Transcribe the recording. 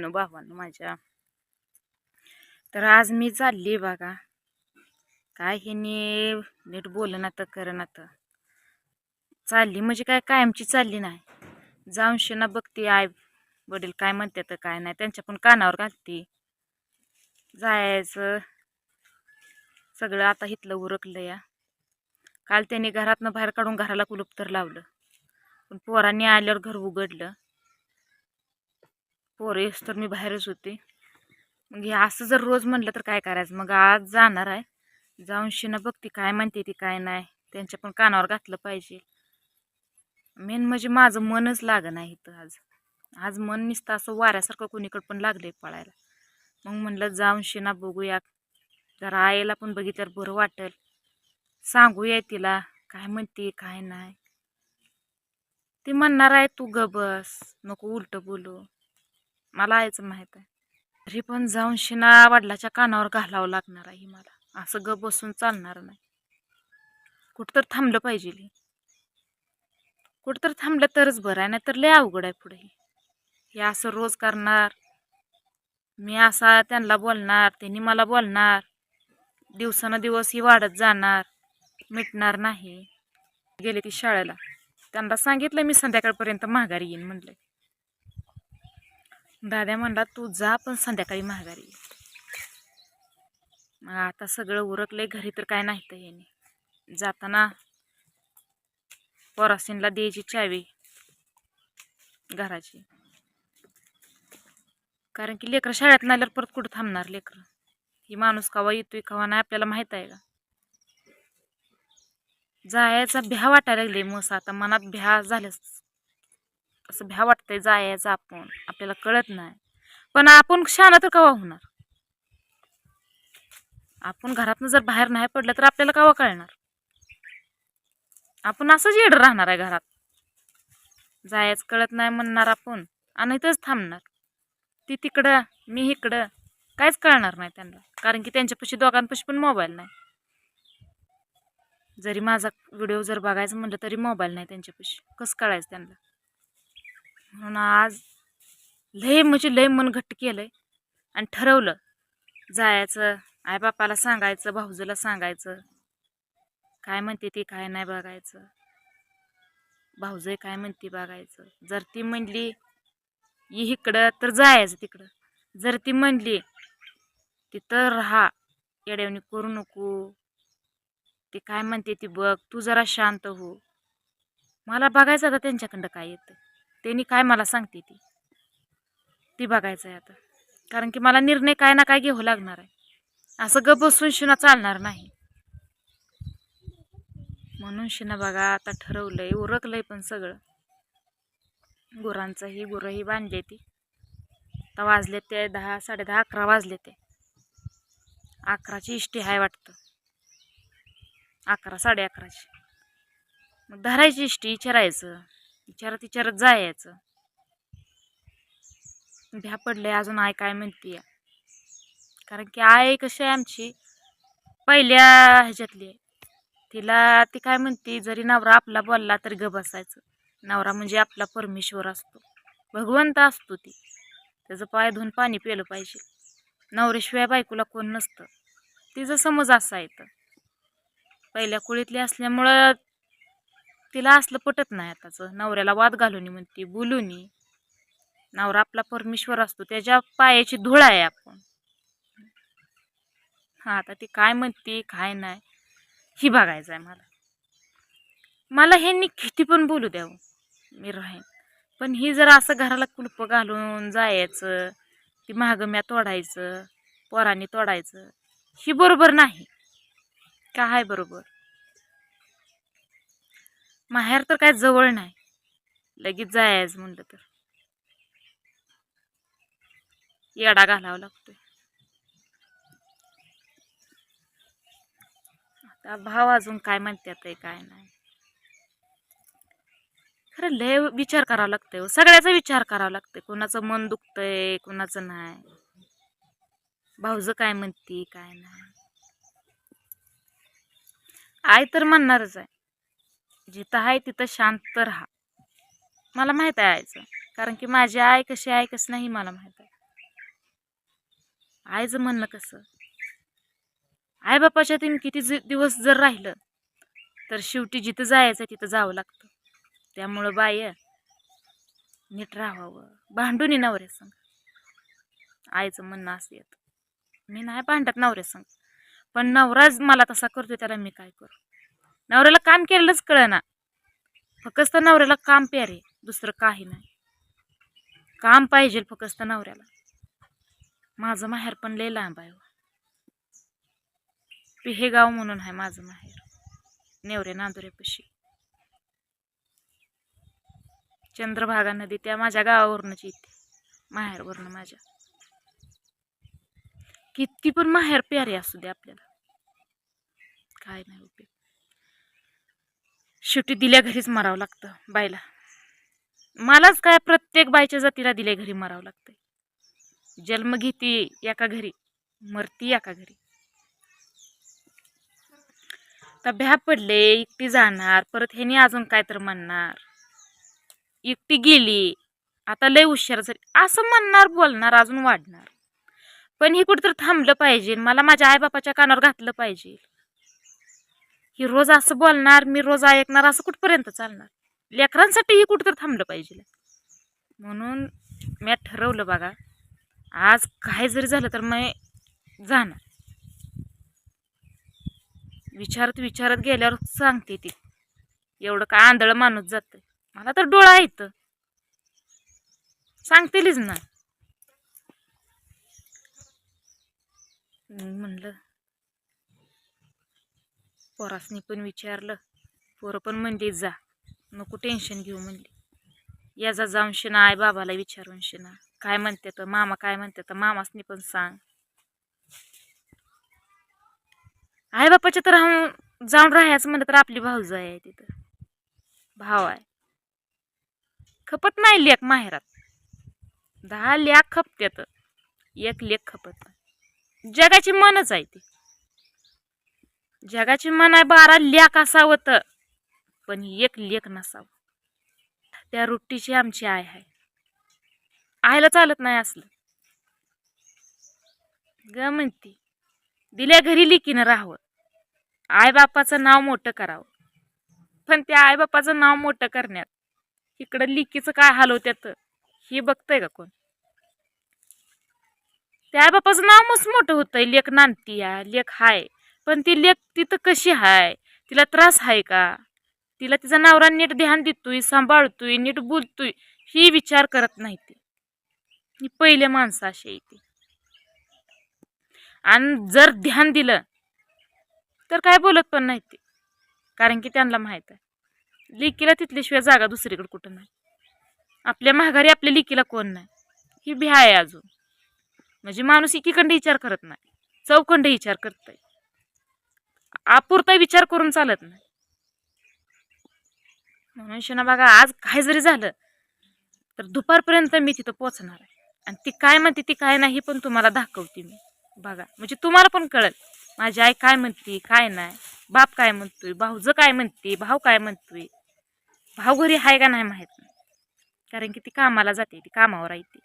न भावानं माझ्या. तर आज मी चालली बघा. काय हे नीट बोलना तर करना तर. चालली म्हणजे काय कायमची चालली नाही. जाऊन ना बघते आय वडील काय म्हणते तर काय नाही. त्यांच्या पण कानावर घालते. जायचं. सगळं आता इथलं उरकलं या. काल त्यांनी घरातनं बाहेर काढून घराला कुलूप तर लावलं. पण पोरांनी आल्यावर घर उघडलं. पोरं तर मी बाहेरच होते. मग हे असं जर रोज म्हणलं तर काय करायचं? मग आज जाणार आहे. जाऊन शिना बघते काय म्हणते ती काय नाही. त्यांच्या पण कानावर घातलं पाहिजे. मेन म्हणजे माझं मनच लागं नाही इथं आज. आज मन निसतं असं वाऱ्यासारखं कोणीकडं पण लागलंय पळायला. मग म्हणलं जाऊन शिना बघूया. जरा आईला पण बघितल्यावर बरं वाटेल. सांगूया तिला काय म्हणते काय नाही. ती म्हणणार आहे तू ग बस. नको उलटं बोलू. मला आयचं माहीत आहे. तरी पण जाऊन शिना वडिलाच्या कानावर घालावं लागणार आहे मला. असं ग बसून चालणार नाही. कुठं तर थांबलं पाहिजे हे. कुठं तर थांबलं तरच बरं आहे नाहीतर लय अवघड आहे पुढे हे. हे असं रोज करणार. मी असा त्यांना बोलणार त्यांनी मला बोलणार. दिवसानं दिवस ही वाढत जाणार. मिटणार नाही. गेले ती शाळेला. त्यांना सांगितलं मी संध्याकाळपर्यंत माघारी येईन म्हणलं. दाद्या म्हणला तू जा पण संध्याकाळी माघारी मग आता सगळं उरकलंय घरी तर काय नाही तर याने जाताना पोरासीनला द्यायची चावी घराची. कारण की लेकरं शाळेत नाही परत कुठं थांबणार लेकरं? ही माणूस कवा येतोय कवा नाही आपल्याला माहीत आहे का? जायचा भ्या वाटायला लागले मस आता मनात भ्या झाल्यास असं भ्या वाटतंय जायचं आपण. आपल्याला कळत नाही. पण आपण शहाणा तर कवा होणार? आपण घरातनं जर बाहेर नाही पडलं तर आपल्याला कवा कळणार? आपण असंच येड राहणार आहे घरात. जायचं कळत नाही म्हणणार आपण आणि इथंच थांबणार. ती तिकडं मी इकडं काहीच कळणार नाही त्यांना. कारण की त्यांच्यापाशी दोघांपाशी पण मोबाईल नाही. जरी माझा व्हिडिओ जर बघायचं म्हटलं तरी मोबाईल नाही त्यांच्यापाशी. कसं कळायचं त्यांना? म्हणून आज लय म्हणजे लय मन घट्ट केलं आहे आणि ठरवलं जायचं आईबापाला सांगायचं भाऊजूला सांगायचं. काय म्हणते ती काय नाही बघायचं. भाऊजय काय म्हणते बघायचं. जर ती म्हणली ये इकडं तर जायचं तिकडं. जर ती म्हणली तिथं राहा येड्यावणी करू नको. ती काय म्हणते ती बघ तू जरा शांत हो. मला बघायचं आता त्यांच्याकडं काय येतं. त्यांनी काय मला सांगते ती? ती बघायचं आहे आता. कारण की मला निर्णय काय ना काय घेऊ लागणार आहे. असं ग बसून शिना चालणार नाही. म्हणून शिना बघा आता ठरवलंय उरकलंय पण सगळं. गुरांचंही गुरंही बांधले ती. आता वाजले ते दहा साडे दहा अकरा वाजले ते. अकराची इष्टी आहे वाटतं. अकरा साडे अकराची. मग धरायची इष्टी विचारायचं. विचारत विचारत जायचं. भ्या पडले अजून आय काय म्हणते कारण की आई कशी आहे आमची? पहिल्या ह्याच्यातली आहे. तिला ती काय म्हणते? जरी नवरा आपला बोलला तरी ग बसायचं. नवरा म्हणजे आपला परमेश्वर असतो. भगवंत असतो ती. त्याचं पाय धुवून पाणी पिलं पाहिजे. नवऱ्याशिवाय बायकोला कोण नसतं. तिचं समज असा आहे तर पहिल्या कुळीतली असल्यामुळं तिला असलं पटत नाही आताचं. नवऱ्याला वाद घालून म्हणते बोलूनी. नवरा आपला परमेश्वर असतो त्याच्या पायाची धूळ आहे आपण. हा आता ती काय म्हणते काय नाही ही बघायचं आहे मला. मला ह्यांनी किती पण बोलू द्यावं मी राहीन. पण ही जर असं घराला कुलप घालून जायचं ती महागम्या तोडायचं पोरांनी तोडायचं ही बरोबर नाही. काय बरोबर? माहेर तर काय जवळ नाही. लगेच जायचं म्हणलं तर. येडा घालावा लागतोय. आता भाव अजून काय म्हणतात आहे काय नाही. खरं लय विचार करावा लागतंय हो. सगळ्याचा विचार करावा लागतोय. कोणाचं मन दुखतंय कोणाचं नाही. भाऊज काय म्हणते काय नाही. आई तर म्हणणारच आहे. जिथं आहे तिथं शांत राहा. मला माहीत आहे आईचं कारण की माझी आई कशी आहे कसं नाही मला माहीत आहे. आईचं म्हणणं कसं? आई बापाच्या तीन किती दिवस जर राहिलं तर शेवटी जिथं जायचं तिथं जावं लागतं. त्यामुळं बाय नीट राहावं. भांडून नवऱ्या संग. आईचं म्हणणं असं येतं. मी नाही भांडत नवऱ्या संग. पण नवराज मला तसा करतो त्याला मी काय करू? नवऱ्याला काम केलेलंच कळना. फक्त नवऱ्याला काम प्यारे दुसरं काही नाही. काम पाहिजे फक्त नवऱ्याला. माझं माहेर पण लय लांब आहे हो. पिहेगाव म्हणून आहे माझं माहेर. नेवरे नांदुरेपाशी. चंद्रभागा नदी त्या माझ्या गावावरूनच येते. माहेरवरनं माझ्या. किती पण माहेर प्यारे असू दे आपल्याला. काय नाही उपयोग. शेवटी दिल्या घरीच मरावं लागतं बायला मलाच काय प्रत्येक बायच्या जातीला दिल्या घरी मरावं लागतं जन्म घेते एका घरी मरती एका घरी. तर भ्या पडले एकटी जाणार परत ह्यानी अजून काय तर म्हणणार. एकटी गेली आता लय हुशार झाली. असं म्हणणार बोलणार अजून वाढणार. पण हे कुठेतरी थांबलं पाहिजे. मला माझ्या आईबापाच्या कानावर घातलं पाहिजे. ही रोज असं बोलणार मी रोज ऐकणार असं कुठपर्यंत चालणार? लेकरांसाठीही कुठंतरी थांबलं पाहिजे. म्हणून मी ठरवलं बघा आज काय जरी झालं तर मी जाणार. विचारत विचारत गेल्यावर सांगते ती. एवढं काय आंधळ माणूस जातं मला तर डोळा येत. सांगतेलीच ना. म्हणलं पोरासनी पण विचारलं. पोरं पण म्हणली जा नको टेन्शन घेऊ म्हणली. याचा जाऊन शिना आई बाबाला विचारून शिना काय म्हणते तर मामा काय म्हणते तर मामासनी पण सांग. आई बापाच्या तर राहून जाऊन राहायचं म्हणलं तर आपली भाऊज आहे तिथं. भाव आहे. खपत नाही लेख माहेरात. दहा लेख खपत्यात एक लेख खपत जगाची मनच आहे ती. जगाची मन आहे बारा लेख असावं तर. पण एक लेख नसावं. त्या रुट्टीची आमची आय आहे. आयला चालत नाही असलं. ग म्हणती दिल्या घरी लिकीनं राहावं. आईबापाचं नाव मोठं करावं. पण त्या आईबापाचं नाव मोठं करण्यात इकडं लिकीचं काय हलवत्यात हे बघतंय का कोण? त्या आईबापाचं नाव मस्त मोठं होतंय. लेख नांदती या लेख हाय. पण ती लेख तिथं कशी आहे तिला त्रास आहे का? तिला तिचा नवरा नीट ध्यान देतोय सांभाळतोय नीट बोलतोय ही विचार करत नाही ती. ही पहिले माणसं अशी आहे ती. आणि जर ध्यान दिलं तर काय बोलत पण नाही ते. कारण की त्यांना माहीत आहे. लिकीला तिथल्याशिवाय जागा दुसरीकडे कुठं नाही. आपल्या माघारी आपल्या लिकीला कोण नाही. ही भ्या आहे अजून. म्हणजे माणूस एकीकंड विचार करत नाही. चौखंड विचार करतोय. आपुरता विचार करून चालत नाही. म्हणून शिना बघा आज काय जरी झालं तर दुपारपर्यंत मी तिथं पोचणार आहे. आणि ती काय म्हणते ती काय नाही पण तुम्हाला दाखवते मी. बघा म्हणजे तुम्हाला पण कळेल माझी आई काय म्हणते काय नाही बाप काय म्हणतोय भाऊज काय म्हणते भाऊ काय म्हणतोय भाऊ घरी आहे का नाही माहीत नाही. कारण की ती कामाला जाते ती कामावर आहे ती